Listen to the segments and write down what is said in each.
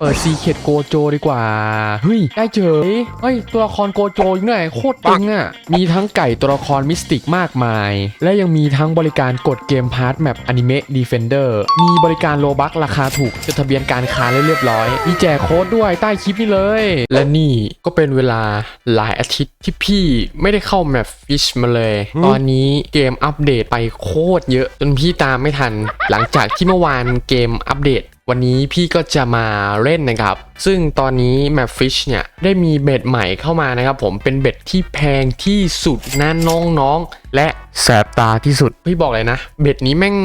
เปิดซีเคดโกโจดีกว่า เฮ้ย ได้เจอเฮ้ย ตัวละครโกโจอีกหน่อยโคตรตึงอะ มีทั้งไก่ตัวละครมิสติกมากมาย และยังมีทั้งบริการกดเกมพาร์ทแมปอนิเมะดีเฟนเดอร์มีบริการโลบักราคาถูกจดทะเบียนการค้าเรียบร้อย มีแจกโค้ดด้วยใต้คลิปนี้เลย และนี่ก็เป็นเวลาหลายอาทิตย์ที่พี่ไม่ได้เข้าแมปฟิชมาเลย ตอนนี้เกมอัปเดตไปโคตรเยอะจนพี่ตามไม่ทัน หลังจากที่เมื่อวานเกมอัปเดต วันนี้พี่ก็จะมาเล่นนะครับ ซึ่งตอนนี้ Map Fish เนี่ยได้มีเบ็ดใหม่เข้ามานะครับผมเป็นเบ็ดที่แพงที่สุดนะน้องๆและแสบตาที่สุด พี่บอกเลยนะ เบ็ดนี้แม่ง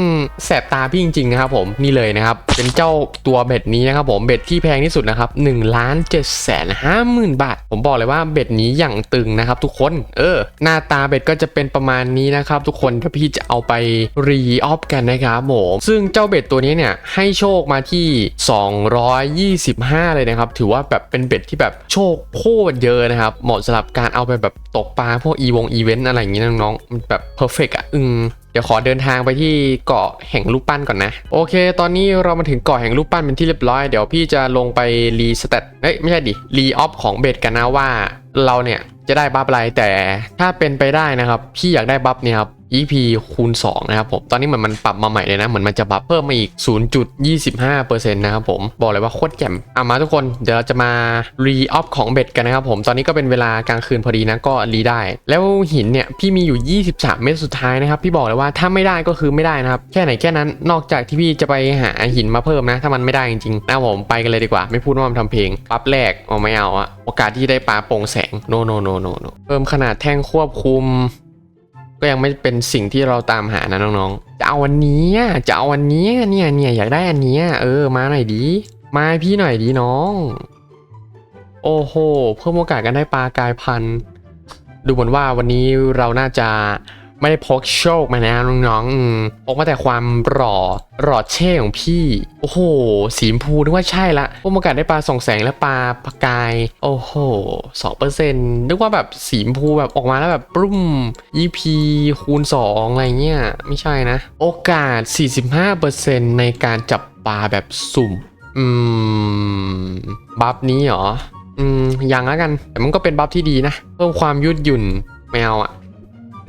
แสบตาพี่จริงๆนะครับผมนี่เลยนะครับ เป็นเจ้าตัวเบ็ดนี้นะครับผมเบ็ดที่แพงที่สุดนะครับ1ล้าน7แสนห้าหมื่นบาท ผมบอกเลยว่าเบ็ดนี้อย่างตึงนะครับทุกคน เออ หน้าตาเบ็ดก็จะเป็นประมาณนี้นะครับทุกคนถ้าพี่จะเอาไปรีออฟกันนะครับผมซึ่งเจ้าเบ็ดตัวนี้เนี่ยให้โชคมาที่ 225 เลยนะครับ ถือว่าแบบเป็นเบ็ดที่แบบโชคโคตรเยอะนะครับเหมาะสำหรับการเอาไปแบบตกปลาพวกอีวงอีเวนต์อะไรอย่างงี้นะน้องๆมันแบบเพอร์เฟกอะอึงเดี๋ยวขอเดินทางไปที่เกาะแห่งรูปปั้นก่อนนะ โอเค ตอนนี้เรามาถึงเกาะแห่งรูปปั้นเป็นที่เรียบร้อย เดี๋ยวพี่จะลงไปรีสเตตเอ้ยไม่ใช่ดิรีออฟของเบดกันนะว่าเราเนี่ยจะได้บัฟอะไรแต่ถ้าเป็นไปได้นะครับ พี่อยากได้บัฟเนี่ยครับ EP คูณ 2 นะครับผม ตอนนี้เหมือนมันปรับมาใหม่เลยนะ เหมือนมันจะบัฟเพิ่มมาอีก 0.25%นะครับผม บอกเลยว่าโคตรแจ่มอะมาทุกคน เดี๋ยวเราจะมารีออฟของเบ็ดกันนะครับผม ตอนนี้ก็เป็นเวลากลางคืนพอดีนะ ก็รีได้ แล้วหินเนี่ย พี่มีอยู่ 23 เม็ดสุดท้ายนะครับ พี่บอกเลยว่าถ้าไม่ได้ก็คือไม่ได้นะครับ แค่ไหนแค่นั้น นอกจากที่พี่จะไปหาหินมาเพิ่มนะ ถ้ามันไม่ได้จริงๆนะผมไปกันเลยดีกว่า ไม่พูดว่ามันทำเพลง ปั๊บแรกเอาไม่เอาอะโอกาสที่ได้ปลาโปร่งแสง โนโนโนโนโนเพิ่มขนาดแท่งควบคุม ก็ยังไม่เป็นสิ่งที่เราตามหานะน้องๆ จะเอาวันนี้อะจะเอาวันนี้เนี่ยเนี่ยอยากได้อันเนี้ยเออมาหน่อยดี มาพี่หน่อยดีน้อง โอ้โห เพิ่มโอกาสกันได้ปลากายพันธุ์ดูเหมือนว่าวันนี้เราน่าจะ ไม่ได้พกโชคมานะน้องๆอืมพกมาแต่ความหล่อหล่อเช่ของพี่ โอ้โห สีชมพูนึกว่าใช่ละพิ่มโอกาสได้ปลาส่องแสงและปลาปลากาย โอ้โหสองเปอร์เซ็นต์นึกว่าแบบสีชมพูแบบออกมาแล้วแบบปรุ้ม EP คูณ 2 อะไรเงี้ย ไม่ใช่นะ โอกาส 45%ในการจับปลาแบบสุ่ม อืม บัฟนี้เหรอ อืม ยังแล้วกัน แต่มันก็เป็นบัฟที่ดีนะ เพิ่มความยืดหยุ่นไม่เอาอะ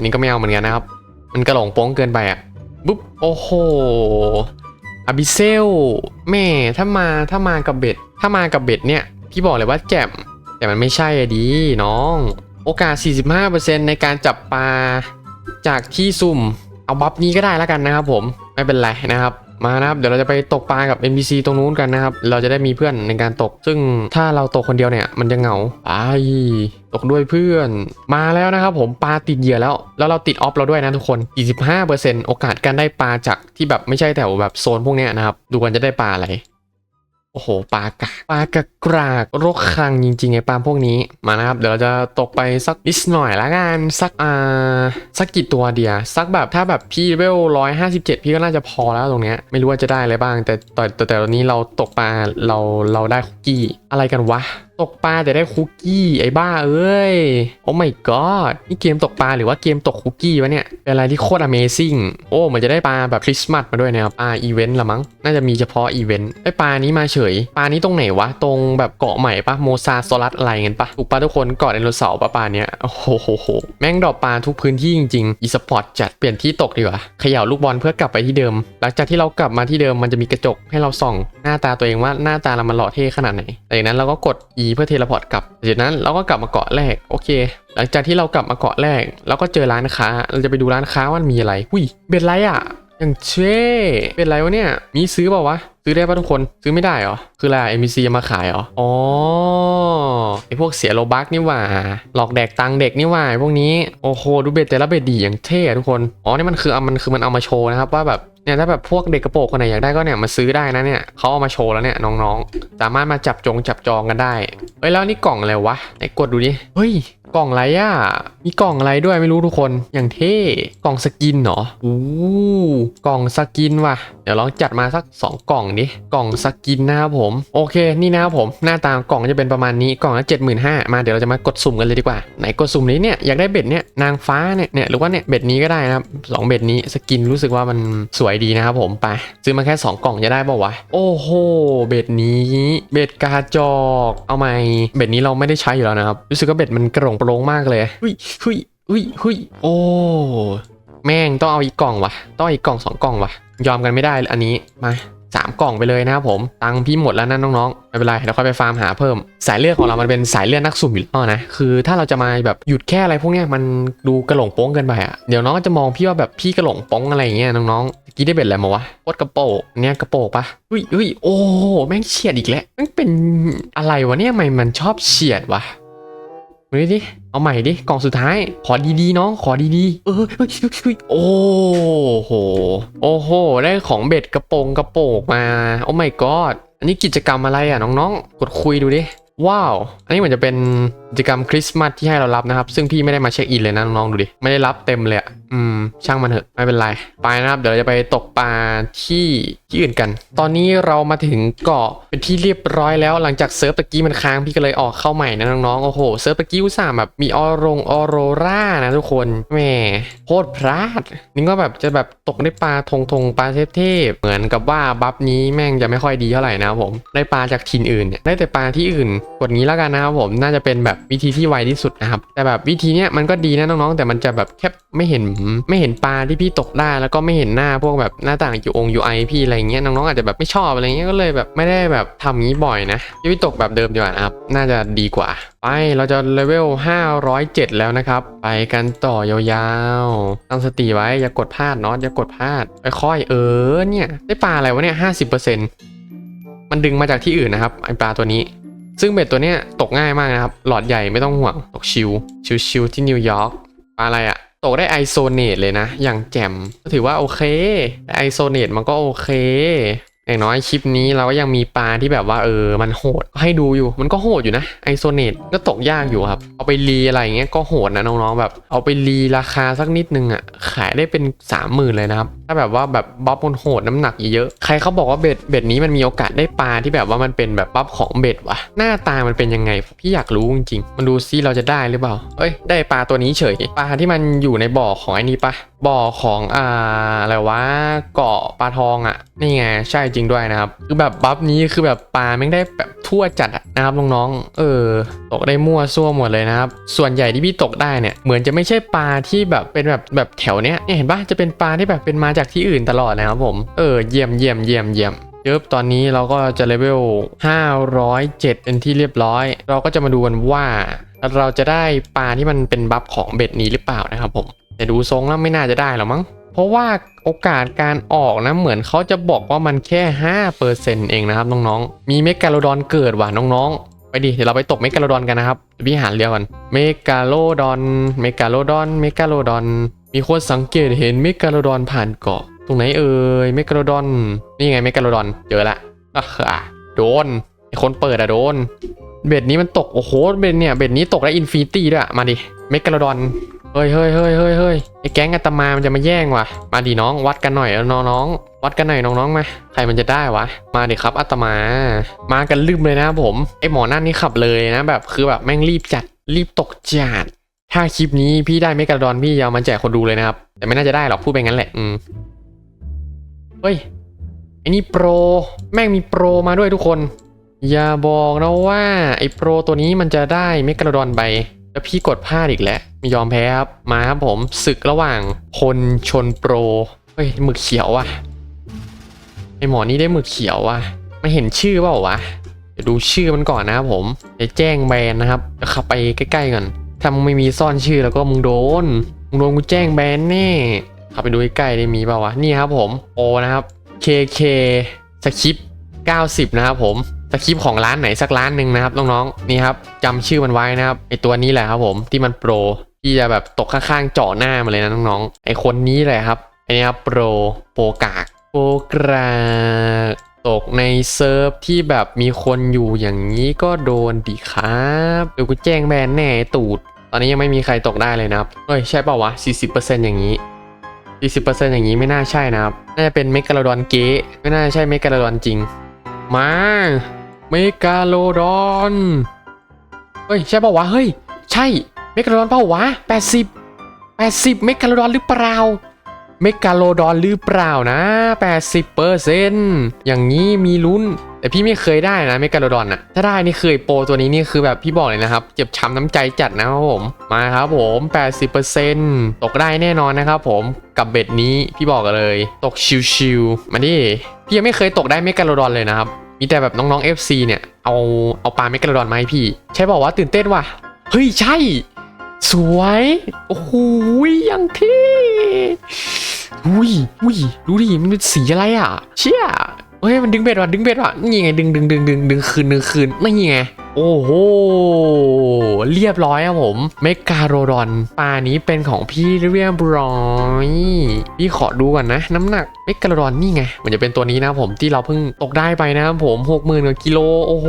นนี้ก็ไม่เอาเหมือนกันนะครับ มันกระหลงโป้งเกินไปอะบุ๊บโอ้โหอาบิเซลแม่ถ้ามาถ้ามากับเบ็ด ถ้ามากับเบ็ดเนี่ยพี่บอกเลยว่าแจ่มแต่มันไม่ใช่อะดีน้อง โอกาส 45%ในการจับปลาจากที่ซุ่ม เอาบัฟนี้ก็ได้แล้วกันนะครับผมไม่เป็นไรนะครับ มานะครับ เดี๋ยวเราจะไปตกปลากับ NPC ตรงนู้นกันนะครับ เราจะได้มีเพื่อนในการตก ซึ่งถ้าเราตกคนเดียวเนี่ย มันจะเหงาไปตกด้วยเพื่อน มาแล้วนะครับผมปลาติดเหยื่อแล้ว แล้วเราติดออฟเราด้วยนะทุกคน 45%โอกาสการได้ปลาจากที่แบบไม่ใช่แถวแบบโซนพวกเนี้ยนะครับ ดูกันจะได้ปลาอะไร โอ้โหปลากะปลากระกรากรกคังจริงๆไอ้ปลาพวกนี้มานะครับ เดี๋ยวเราจะตกไปสักนิดหน่อยละกันสักอ่าสักกี่ตัวเดียสักแบบถ้าแบบพี่เวลร้อยห้าสิบเจ็ดพี่ก็น่าจะพอแล้วตรงเนี้ยไม่รู้ว่าจะได้อะไรบ้าง แต่แต่แต่แต่ตอนนี้เราตกปลาเราเราได้คุกกี้ อะไรกันวะ ตกปลาแต่ได้คุกกี้ไอ้บ้าเอ้ย โอ้ my god นี่เกมตกปลาหรือว่าเกมตกคุกกี้วะเนี่ย เป็นอะไรที่โคตร amazing โอ้เหมือนจะได้ปลาแบบคริสต์มาสมาด้วยนะครับปลาอีเวนต์ละมั้ง น่าจะมีเฉพาะอีเวนต์ไอ้ปลานี้มาเฉย ปลานี้ตรงไหนวะ ตรงแบบเกาะใหม่ปะโมซาโซลัสอะไรเงี้ยปะถูกปะทุกคนเกาะไดโนเสาร์ปะปลาเนี้ยโอ้โหโหแม่งดอกปลาทุกพื้นที่จริงๆอีสปอร์ตจัดเปลี่ยนที่ตกดีกว่าเขย่าลูกบอลเพื่อกลับไปที่เดิม หลังจากที่เรากลับมาที่เดิมมันจะมีกระจกให้เราส่อง หน้าตาตัวเองว่าหน้าตาเรามันหล่อเท่ขนาดไหนจากนั้นเราก็กด E เพื่อเทเลพอร์ตกลับจากนั้นเราก็กลับมาเกาะแรกโอเค หลังจากที่เรากลับมาเกาะแรกเราก็เจอร้านค้า เราจะไปดูร้านค้าว่ามันมีอะไรอุ้ยเบ็ดไรอะ อย่างเช่เป็นไรวะเนี่ย มีซื้อเปล่าวะ ซื้อได้ป่ะทุกคน ซื้อไม่ได้เหรอ คืออะไร MBC มาขายเหรอ อ๋อไอพวกเสียโลบักนี่หว่า หลอกแดกตังค์เด็กนี่หว่าพวกนี้ โอ้โห ดูเบ็ดแต่ละเบ็ดดีอย่างเท่ทุกคน อ๋อ นี่มันคือเอามันคือมันเอามาโชว์นะครับว่าแบบเนี่ยถ้าแบบพวกเด็กกระโปรงคนไหนอยากได้ก็เนี่ยมาซื้อได้นะเนี่ยเขาเอามาโชว์แล้วเนี่ยน้องๆ สามารถมาจับจงจับจองกันได้เฮ้ยแล้วนี่กล่องอะไรวะไหนกดดูดิเฮ้ยกล่องอะไรอะมีกล่องอะไรด้วยไม่รู้ทุกคนอย่างเท่กล่องสกินเหรออู้ กล่องสกินว่ะ เดี๋ยวลองจัดมาสัก 2 กล่องดิ กล่องสกินนะครับผม โอเค นี่นะครับผม หน้าตากล่องจะเป็นประมาณนี้ กล่องละ75,000มาเดี๋ยวเราจะมากดสุ่มกันเลยดีกว่า ไหนกดสุ่มนี้เนี่ย อยากได้เบ็ดเนี่ย นางฟ้าเนี่ย เนี่ย หรือว่าเนี่ย เบ็ดนี้ก็ได้นะครับสองเบ็ดนี้ สกินรู้สึกว่ามันสวยดีนะครับผม ไป ซื้อมาแค่ 2 กล่องจะได้ป่าวะ โอ้โห เบ็ดนี้ เบ็ดกาจอก เอาไหมเบ็ดนี้เราไม่ได้ใช้อยู่แล้วนะครับ รู้สึกว่าเบ็ดมันกระโหลงโปร่งมากเลยเฮ้ยเฮ้ยเฮ้ยเฮ้ยโอ้ แม่งต้องเอาอีกกล่องวะต้องอีกกล่องสองกล่องวะยอมกันไม่ได้อันนี้มาสามกล่องไปเลยนะครับผมตังพี่หมดแล้วนะน้องๆไม่เป็นไรเดี๋ยวค่อยไปฟาร์มหาเพิ่ม สายเลือดของเรามันเป็นสายเลือดนักสุ่มอยู่แล้วนะคือถ้าเราจะมาแบบหยุดแค่อะไรพวกเนี้ยมันดูกระหลงโป้งเกินไปอะเดี๋ยวน้องจะมองพี่ว่าแบบพี่กระหลงโป้งอะไรอย่างเงี้ยน้องๆกี้ได้เบ็ดอะไรมาวะโคตรกระโปงเนี่ยกระโปงปะอุ้ยอุ้ยโอ้แม่งเฉียดอีกแล้วแม่งเป็นอะไรวะเนี่ยทำไมมันชอบเฉียดวะดูดิ เอาใหม่ดิกล่องสุดท้าย ขอดีๆน้องขอดีๆเออเฮ้ยโอ้โหโอ้โหได้ของเบ็ดกระโปรงกระโปงมาโอ้ไม่กอดอันนี้กิจกรรมอะไรอะน้องๆ กดคุยดูดิว้าว อันนี้เหมือนจะเป็น กิจกรรมคริสต์มาสที่ให้เรารับนะครับ ซึ่งพี่ไม่ได้มาเช็คอินเลยนะน้องๆดูดิ ไม่ได้รับเต็มเลยอะอืม ช่างมันเถอะ ไม่เป็นไร ไปนะครับ เดี๋ยวเราจะไปตกปลาที่ที่อื่นกัน ตอนนี้เรามาถึงเกาะเป็นที่เรียบร้อยแล้วหลังจากเซิร์ฟตะกี้มันค้างพี่ก็เลยออกเข้าใหม่นะน้องๆโอ้โหเซิร์ฟตะกี้อุตส่าห์แบบมีออรงออโรรานะทุกคนแหมโคตรพลาดนี่ก็แบบจะแบบตกได้ปลาทงทงปลาเทพเทพๆเหมือนกับว่าบัฟนี้แม่งจะไม่ค่อยดีเท่าไหร่นะครับผมได้ปลาจากถิ่นอื่นเนี่ยได้แต่ปลาที่อื่นกดงี้แล้วกันนะครับผมน่าจะเป็นแบบวิธีที่ไวที่สุดนะครับ แต่แบบวิธีเนี้ยมันก็ดีนะน้องๆ แต่มันจะแบบแค่ไม่เห็นไม่เห็นปลาที่พี่ตกได้แล้วก็ไม่เห็นหน้าพวกแบบหน้าต่างอยู่องยูไอพี่อะไรเงี้ยน้องๆอาจจะแบบไม่ชอบอะไรเงี้ยก็เลยแบบไม่ได้แบบทำงี้บ่อยนะพี่ตกแบบเดิมดีกว่านะครับน่าจะดีกว่า ไปเราจะเลเวล507 แล้วนะครับ ไปกันต่อยาวๆตั้งสติไว้อย่ากดพลาดเนาะอย่ากดพลาดค่อยๆเออเนี่ยได้ปลาอะไรวะเนี่ย50%มันดึงมาจากที่อื่นนะครับไอปลาตัวนี้ ซึ่งเบ็ดตัวเนี้ยตกง่ายมากนะครับ หลอดใหญ่ไม่ต้องห่วง ตกชิว ชิวชิวที่นิวยอร์กอะไรอะตกได้ไอโซเนตเลยนะ อย่างแจ่มก็ถือว่าโอเคไอโซเนตมันก็โอเค อย่างน้อยคลิปนี้เราก็ยังมีปลาที่แบบว่าเออมันโหดให้ดูอยู่ มันก็โหดอยู่นะไอโซเนตก็ตกยากอยู่ครับ เอาไปรีอะไรเงี้ยก็โหดนะน้องๆแบบเอาไปรีราคาสักนิดนึงอะขายได้เป็นสามหมื่นเลยนะครับ ถ้าแบบว่าแบบบัฟมันโหดน้ำหนักเยอะๆใครเขาบอกว่าเบ็ดเบ็ดนี้มันมีโอกาสได้ปลาที่แบบว่ามันเป็นแบบบัฟของเบ็ดวะหน้าตามันเป็นยังไงพี่อยากรู้จริงๆมันดูซิเราจะได้หรือเปล่าเอ้ย ได้ปลาตัวนี้เฉยปลาที่มันอยู่ในบ่อของไอ้นี้ปะบ่อของอ่าอะไรวะเกาะปลาทองอะนี่ไงใช่จริงด้วยนะครับ คือแบบบัฟนี้คือแบบปลาแม่งได้แบบทั่วจัดนะครับน้องๆ เออ ตกได้มั่วซั่วหมดเลยนะครับ ส่วนใหญ่ที่พี่ตกได้เนี่ยเหมือนจะไม่ใช่ปลาที่แบบเป็นแบบแบบแถวเนี้ยเห็นปะจะเป็นปลาที่แบบเป็นมาจากที่อื่นตลอดนะครับผมเออเยี่ยมเยี่ยมเยี่ยมเยี่ยมเยิบตอนนี้เราก็จะเลเวล 507 เป็นที่เรียบร้อย เราก็จะมาดูกันว่าเราจะได้ปลาที่มันเป็นบัฟของเบ็ดนี้หรือเปล่านะครับผม แต่ดูทรงแล้วไม่น่าจะได้หรอมั้ง เพราะว่าโอกาสการออกนะเหมือนเขาจะบอกว่ามันแค่5%เองนะครับน้องๆ มีเมกาโลดอนเกิดว่ะน้องๆ ไปดิเดี๋ยวเราไปตกเมกาโลดอนกันนะครับวพี่หารเรียวกันเมกาโลดอนเมกาโลดอนเมกาโลดอน มีคนสังเกตเห็นเมกาโลดอนผ่านเกาะ ตรงไหนเอ่ยเมกาโลดอน นี่ไงเมกาโลดอนเจอละอะโดนไอคนเปิดอะโดน เบ็ดนี้มันตกโอ้โหเบ็ดเนี่ยเบ็ดนี้ตกได้อินฟินิตี้ด้วยมาดิเมกาโลดอน เฮ้ยเฮ้ยเฮ้ยเฮ้ยเฮ้ยไอ้แก๊งอาตมามันจะมาแย่งว่ะ มาดิน้องวัดกันหน่อยน้องน้องวัดกันหน่อยน้องๆมา ใครมันจะได้วะ มาดิครับอาตมา มากันลืมเลยนะผม ไอ้หมอนั่นนี่ขับเลยนะ แบบคือแบบแม่งรีบจัดรีบตกจัด ถ้าคลิปนี้พี่ได้เมกาดอนพี่จะเอามาแจกคนดูเลยนะครับ แต่ไม่น่าจะได้หรอกพูดไปงั้นแหละ อืม เฮ้ยไอ้นี่โปร แม่งมีโปรมาด้วยทุกคน อย่าบอกนะว่า ไอ้โปรตัวนี้มันจะได้เมกาโดอนไปแล้วพี่กดพลาดอีกแล้ว ไม่ยอมแพ้ครับ มาครับผมศึกระหว่างคนชนโปร เฮ้ยหมึกเขียวว่ะไอหมอนี่ได้หมึกเขียวว่ะไม่เห็นชื่อเปล่าวะเดี๋ยวดูชื่อมันก่อนนะครับผมเดี๋ยวแจ้งแบนนะครับจะขับไปใกล้ๆก่อนถ้ามึงไม่มีซ่อนชื่อแล้วก็มึงโดนมึงโดนกูแจ้งแบนแน่ขับไปดูใกล้ๆได้มีเปล่าวะนี่ครับผมโอนะครับ KK สคริปต์90 นะครับผมสคริปต์ของร้านไหนสักร้านหนึ่งนะครับน้องๆนี่ครับจำชื่อมันไว้นะครับไอตัวนี้แหละครับผมที่มันโปร ที่จะแบบตกข้างๆเจาะหน้ามาเลยนะน้องๆไอคนนี้แหละครับไอเนี้ครับโปรโปรกากโปรกรากตกในเซิร์ฟที่แบบมีคนอยู่อย่างนี้ก็โดนดิครับเดี๋ยวกูแจ้งแบนแน่ตูด ตอนนี้ยังไม่มีใครตกได้เลยนะครับเฮ้ยใช่เปล่าวะ 40%อย่างนี้ 40%อย่างนี้ไม่น่าใช่นะครับ น่าจะเป็นเมกาโลดอนเก๊ไม่น่าใช่เมกาโลดอนจริง มาเมกาโลดอน เฮ้ยใช่เปล่าวะ เฮ้ย ใช่ เมกาโลดอนเปล่าวะ 80 80 เมกาโลดอนหรือเปล่า เมกาโลดอนหรือเปล่านะ 80เปอร์เซนต์อย่างนี้มีลุ้น แต่พี่ไม่เคยได้นะเมกาโลดอนอะถ้าได้นี่เคยโปรตัวนี้นี่คือแบบพี่บอกเลยนะครับ เจ็บช้ำน้ำใจจัดนะครับผม มาครับผม 80%ตกได้แน่นอนนะครับผมกับเบ็ดนี้พี่บอกเลย ตกชิวๆมาดิ พี่ยังไม่เคยตกได้เมกาโลดอนเลยนะครับ มีแต่แบบน้องๆ FC เนี่ย เอาเอาปลาเมกาโลดอนมาให้พี่ ใช่บอกว่าตื่นเต้นว่ะ เฮ้ยใช่ สวย โอ้โหยังเท่อุ้ยอุ้ยดูดิ มันเป็นสีอะไรอะ เชี่ยเฮ้ย มันดึงเบ็ดว่ะ ดึงเบ็ดว่ะ นี่ไง ดึงดึงดึงดึงดึงคืนดึงคืนนี่ไง โอ้โห เรียบร้อยครับผม เมกาโรดอนปลานี้เป็นของพี่เรียบร้อย พี่ขอดูก่อนนะ น้ำหนักเมกาโรดอนนี่ไง มันจะเป็นตัวนี้นะผมที่เราเพิ่งตกได้ไปนะครับผมหกหมื่นกว่ากิโล โอ้โห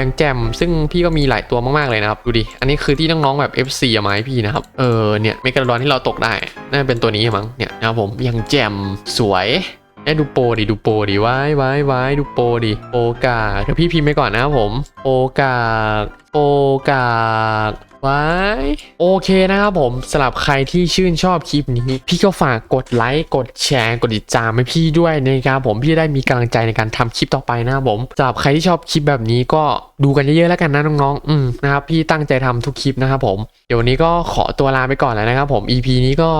ยังแจ่ม ซึ่งพี่ก็มีหลายตัวมากๆเลยนะครับ ดูดิ อันนี้คือที่น้องๆแบบ FC เอามาให้พี่นะครับ เออ เนี่ย เมกาโรดอนที่เราตกได้ น่าจะเป็นตัวนี้มั้ง เนี่ยนะครับผม ยังแจ่ม สวย ไอ้ดูโปดิดูโปดิไว้ไว้ไว้ดูโปดิโปกากเดี๋ยวพี่พิมพ์ไปก่อนนะครับผมโปกากโปกาก ไว้โอเคนะครับผมสำหรับใครที่ชื่นชอบคลิปนี้ พี่ก็ฝากกดไลค์กดแชร์กดติดตามให้พี่ด้วยนะครับผมพี่ได้มีกำลังใจในการทำคลิปต่อไปนะครับผมสำหรับใครที่ชอบคลิปแบบนี้ก็ดูกันเยอะๆแล้วกันนะน้องๆ อืมนะครับพี่ตั้งใจทำทุกคลิปนะครับผม เดี๋ยววันนี้ก็ขอตัวลาไปก่อนแล้วนะครับผม EP นี้ก็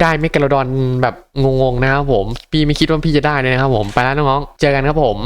ได้เมกาโลดอนแบบงงๆนะครับผม พี่ไม่คิดว่าพี่จะได้เลยนะครับผมไปแล้วน้องๆเจอกันครับผม